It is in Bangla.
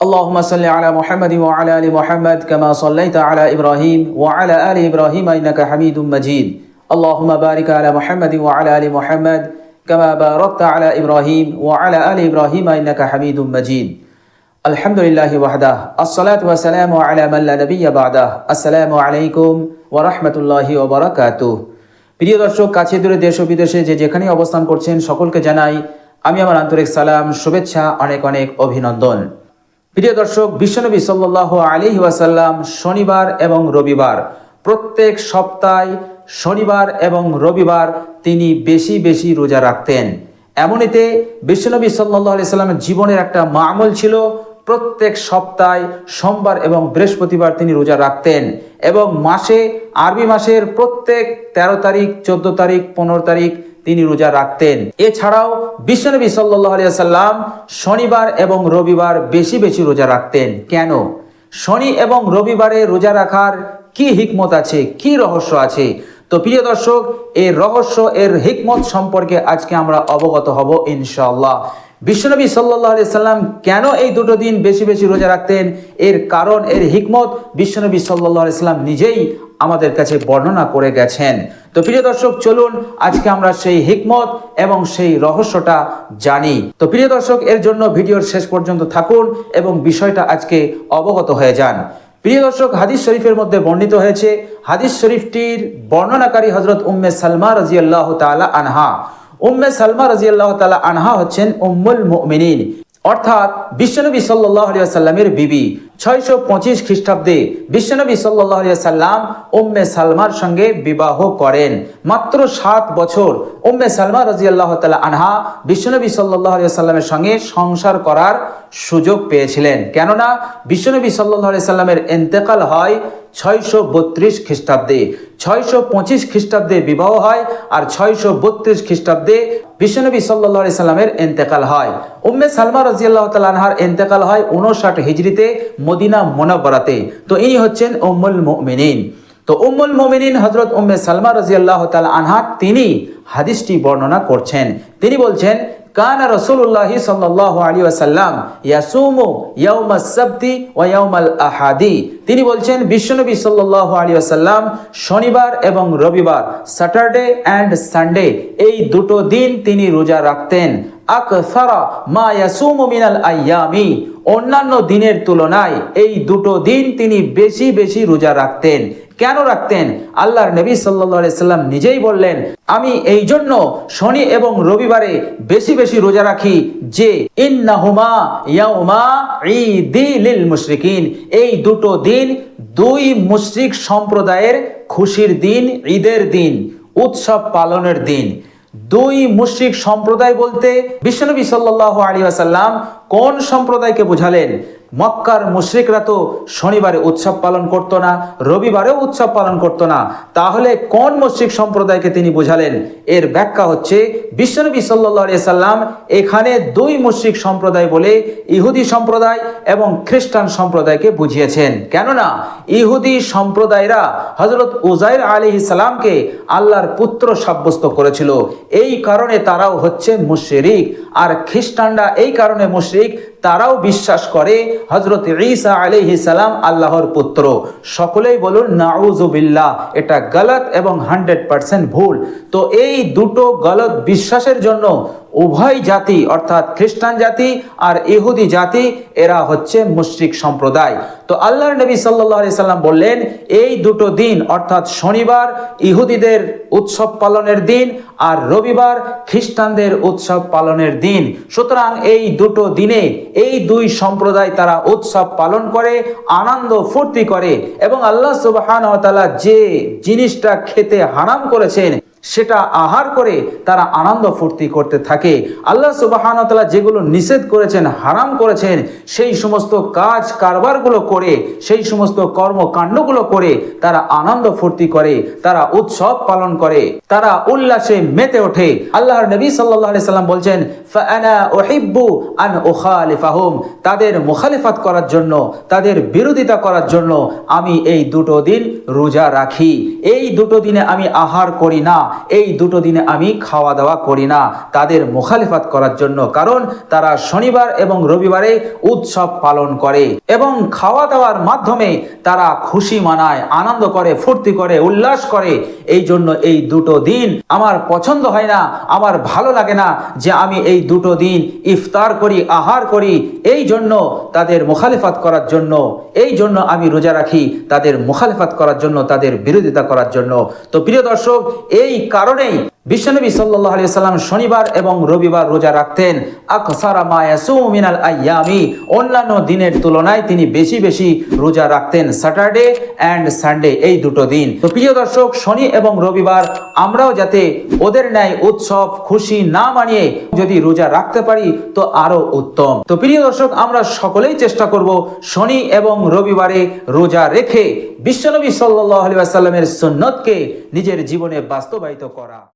اللهم صل على محمد وعلى ال محمد كما صليت على ابراهيم وعلى ال ابراهيم انك حميد مجيد اللهم بارك على محمد وعلى ال محمد كما باركت على ابراهيم وعلى ال ابراهيم انك حميد مجيد الحمد لله وحده الصلاة والسلام على من لا نبي بعده السلام عليكم ورحمة الله وبركاته প্রিয় দর্শক কাছে দূরে দেশ ও বিদেশে যে যেখানে অবস্থান করছেন সকলকে জানাই আমি আমার আন্তরিক সালাম শুভেচ্ছা অনেক অনেক অভিনন্দন প্রিয় দর্শক, বিশ্বনবী সাল্লাহ আলী ওয়াসাল্লাম শনিবার এবং রবিবার, প্রত্যেক সপ্তাহে শনিবার এবং রবিবার তিনি বেশি বেশি রোজা রাখতেন। এমনিতে বিশ্বনবী সাল্লাহ আলি সাল্লামের জীবনের একটা মামল ছিল, প্রত্যেক সপ্তাহে সোমবার এবং বৃহস্পতিবার তিনি রোজা রাখতেন এবং মাসে, আরবি মাসের প্রত্যেক ১৩ তারিখ, চোদ্দ তারিখ, পনেরো তারিখ তিনি রোজা রাখতেন। এছাড়াও বিশ্বনবী সাল্লাহ আলিয়া সাল্লাম শনিবার এবং রবিবার বেশি বেশি রোজা রাখতেন। কেন? শনি এবং রবিবারে রোজা রাখার কি হিকমত আছে, কি রহস্য আছে? তো প্রিয় দর্শক, এর রহস্য, এর হিকমত সম্পর্কে আজকে আমরা অবগত হব ইনশাল্লাহ বিশ্বনবী সাল্লাহ সাল্লাম কেন এই দুটো দিন বেশি বেশি রোজা রাখতেন? এর কারণ, এর হিকমত বিশ্বনবী সাল্লাহ সাল্লাম নিজেই আমাদের কাছে বর্ণনা করে গেছেন। তো প্রিয় দর্শক, চলুন আজকে আমরা সেই হিকমত এবং সেই রহস্যটা জানি। তো প্রিয় দর্শক, এর জন্য ভিডিওর শেষ পর্যন্ত থাকুন এবং বিষয়টা আজকে অবগত হয়ে যান। প্রিয় দর্শক, হাদিস শরীফের মধ্যে বর্ণিত হয়েছে, হাদিস শরীফটির বর্ণনাকারী হজরত উম্মে সালমা রাজিয়াল্লাহ তালা আনহা। উম্মে সালমা রাজিয়াল্লাহ তালা আনহা হচ্ছেন উম্মুল মুমিনিন, অর্থাৎ বিশ্বনবী সাল্লাহ আলিয়া সাল্লামের বিবি। ছয়শো পঁচিশ খ্রিস্টাব্দে বিশ্বনবী সাল্লাহ সাল্লাম উম্মে সালমার সঙ্গে বিবাহ করেন। মাত্র সাত বছর উম্মে সালমা রাজিয়াল্লাহ তালা আনহা বিশ্বনবী সাল্লাহ সাল্লামের সঙ্গে সংসার করার সুযোগ পেয়েছিলেন। কেননা বিশ্বনবী সাল্লাহ সাল্লামের এন্তেকাল হয় ছয়শো বত্রিশ খ্রিস্টাব্দে। ছয়শো পঁচিশ খ্রিস্টাব্দে বিবাহ হয় আর ছয়শো বত্রিশ খ্রিস্টাব্দে বিশ্বনবী সাল্লাহ সাল্লামের এন্তেকাল হয়। উম্মে সালমা রাজিয়াল্লাহ তালানহার এন্তেকাল হয় উনষাট হিজড়িতে মদিনা মোনাবরাতে তো ইনি হচ্ছেন উম্মুল মুমিনিন। তো উম্মুল মুমিনিন হজরত উম্মে সালমা রাজিয়াল্লাহ তাল আনহা তিনি হাদিসটি বর্ণনা করছেন। তিনি বলছেন, কান রসুল্লাহ সাল্লাহ আলী আসাল্লাম ইয়াসুমু ইয়াউমাস সাবতি ওয়া ইয়াউমাল আহাদি। তিনি বলছেন, বিশ্বনবী সাল্লাহ আলী আসাল্লাম শনিবার এবং রবিবার, স্যাটারডে অ্যান্ড সানডে এই দুটো দিন তিনি রোজা রাখতেন। আকসারা মা ইয়াসুমু মিনাল আইয়ামি। অন্যান্য দিনের তুলনায় এই দুটো দিন তিনি বেশি বেশি রোজা রাখতেন। কেন রাখতেন? আল্লাহর নবী সাল্লা সাল্লাম নিজেই বললেন, আমি এই জন্য শনি এবং রবিবারে বেশি বেশি রোজা রাখি, যে ইন্নাহুমা ইয়াউমা ঈদি লিল মুশরিকিন। এই দুটো দিন দুই মুশরিক সম্প্রদায়ের খুশির দিন, ঈদের দিন, উৎসব পালনের দিন। দুই মুশ্রিক সম্প্রদায় বলতে বিশ্বনবী সাল্লাহ আলী আসাল্লাম কোন সম্প্রদায়কে বোঝালেন? মক্কার মুশ্রিকরা তো শনিবারে উৎসব পালন করত না, রবিবারেও উৎসব পালন করত না। তাহলে কোন মুশ্রিক সম্প্রদায়কে তিনি বোঝালেন? এর ব্যাখ্যা হচ্ছে, বিশ্বনবী সাল্লা সাল্লাম এখানে দুই মুশ্রিক সম্প্রদায় বলে ইহুদি সম্প্রদায় এবং খ্রিস্টান সম্প্রদায়কে বুঝিয়েছেন। কেননা, ইহুদি সম্প্রদায়রা হজরত উজাইর আলী সালামকে আল্লাহর পুত্র সাব্যস্ত করেছিল। এই কারণে তারাও হচ্ছে মুশরিক। আর খ্রিস্টানরা এই কারণে মুশরিক তারাও বিশ্বাস করে হজরত ঈসা আলিহি সালাম আল্লাহর পুত্র। সকলেই বলুন নাউজুবিল্লাহ এটা গলত এবং হান্ড্রেড পার্সেন্ট ভুল। তো এই দুটো গলত বিশ্বাসের জন্য উভয় জাতি, অর্থাৎ খ্রিস্টান জাতি আর ইহুদি জাতি, এরা হচ্ছে মুশরিক সম্প্রদায়। তো আল্লাহর নবী সাল্লাহ সাল্লাম বললেন, এই দুটো দিন, অর্থাৎ শনিবার, ইহুদিদের উৎসব পালনের দিন আর রবিবার, খ্রিস্টানদের উৎসব পালনের দিন। সুতরাং এই দুটো দিনে, এই দুই সম্প্রদায় তারা উৎসব পালন করে, আনন্দ ফুর্তি করে এবং আল্লাহ সুবাহান যে জিনিসটা খেতে হারাম করেছেন সেটা আহার করে তারা আনন্দ ফুর্তি করতে থাকে। আল্লাহ সুবাহান যেগুলো নিষেধ করেছেন, হারাম করেছেন, সেই সমস্ত কাজ কারবারগুলো করে, সেই সমস্ত কর্মকাণ্ডগুলো করে তারা আনন্দ ফুর্তি করে, তারা উৎসব পালন করে, তারা উল্লাসে মেতে ওঠে। আল্লাহর নবী সাল্লাহ সাল্লাম বলছেন তাদের মুখালিফাত করার জন্য, তাদের বিরোধিতা করার জন্য আমি এই দুটো দিন রোজা রাখি। এই দুটো দিনে আমি আহার করি না। এই দুটো দিনে আমি খাওয়া দাওয়া করি না। তাদের মুখালিফাত করার জন্য। কারণ তারা শনিবার এবং রবিবারে উৎসব পালন করে এবং খাওয়া দাওয়ার মাধ্যমে তারা খুশি মানায়, আনন্দ করে, ফুর্তি করে, উল্লাস করে। এই জন্য এই দুটো দিন আমার পছন্দ হয় না, আমার ভালো লাগে না যে আমি এই দুটো দিন ইফতার করি, আহার করি। এই জন্য তাদের মুখালিফাত করার জন্য, এই জন্য আমি রোজা রাখি। তাদের মুখালিফাত করার জন্য, তাদের বিরোধিতা করার জন্য। তো প্রিয় দর্শক, এই কারণেই বিশ্বনবী সাল্লাল্লাহু আলাইহি সাল্লাম শনিবার এবং রবিবার রোজা রাখতেন। আকসারা মা ইয়াসুমু মিনাল আইয়ামি অন্যান্য দিনের তুলনায় তিনি বেশি বেশি রোজা রাখতেন স্যাটারডে অ্যান্ড সানডে এই দুটো দিন। তো প্রিয় দর্শক, শনি এবং রবিবার আমরাও যাতে ওদের ন্যায় উৎসব, খুশি না মানিয়ে যদি রোজা রাখতে পারি, তো আরও উত্তম। তো প্রিয় দর্শক, আমরা সকলেই চেষ্টা করব শনি এবং রবিবারে রোজা রেখে বিশ্বনবী সাল্লাল্লাহু আলাইহি ওয়াসাল্লামের সুন্নতকে নিজের জীবনে বাস্তবায়িত করা।